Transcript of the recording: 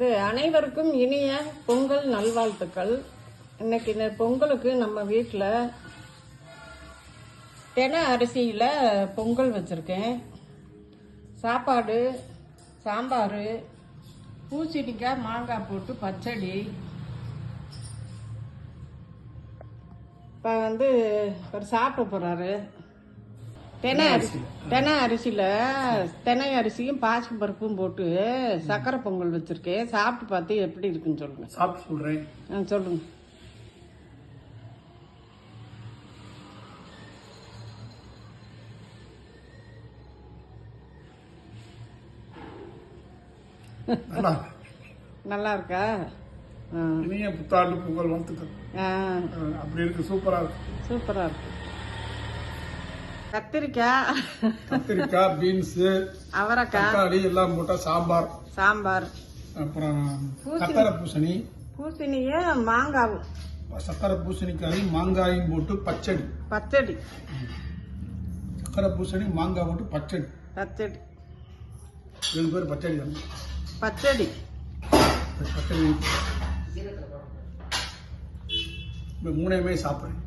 இது அனைவருக்கும் இனிய பொங்கல் நல்வாழ்த்துக்கள். இன்னைக்கு இந்த பொங்கலுக்கு நம்ம வீட்டில் தென அரிசியில் பொங்கல் வச்சுருக்கேன். சாப்பாடு சாம்பார் பூசணிக்காய் மாங்காய் போட்டு பச்சடி. இப்போ வந்து ஒரு சாப்பிட போகிறாரு தெனை அரிசி. தெனை அரிசியில் தெனை அரிசியும் பாசி பருப்பும் போட்டு சக்கரை பொங்கல் வச்சுருக்கேன். சாப்பிட்டு பார்த்து எப்படி இருக்குன்னு சொல்லுங்கள் சாப்பிட்டு சொல்றேன். ஆ சொல்லுங்க. நல்லா இருக்கா? இனிய புத்தாண்டு பொங்கல் அஹ் அப்படி இருக்கு. சூப்பரா இருக்கு. சூப்பராக இருக்கு. கத்திரிக்காய் கத்திரிக்காய் பீன்ஸ் அவரைக்காய். தக்காளி எல்லாம் போட்டா சாம்பார். சாம்பார். அப்புறம். சக்கரை பூசணி. பூசணியும் மாங்காவும் சக்கரை பூசணிக்காயும் மாங்காயும் போட்டு பச்சடி. பச்சடி. சக்கரை பூசணி மாங்காய் போட்டு பச்சடி. பச்சடி. ரெண்டு பேர் பச்சடி பச்சடி. பச்சடி. மூணையுமே சாப்பிடுறேன்.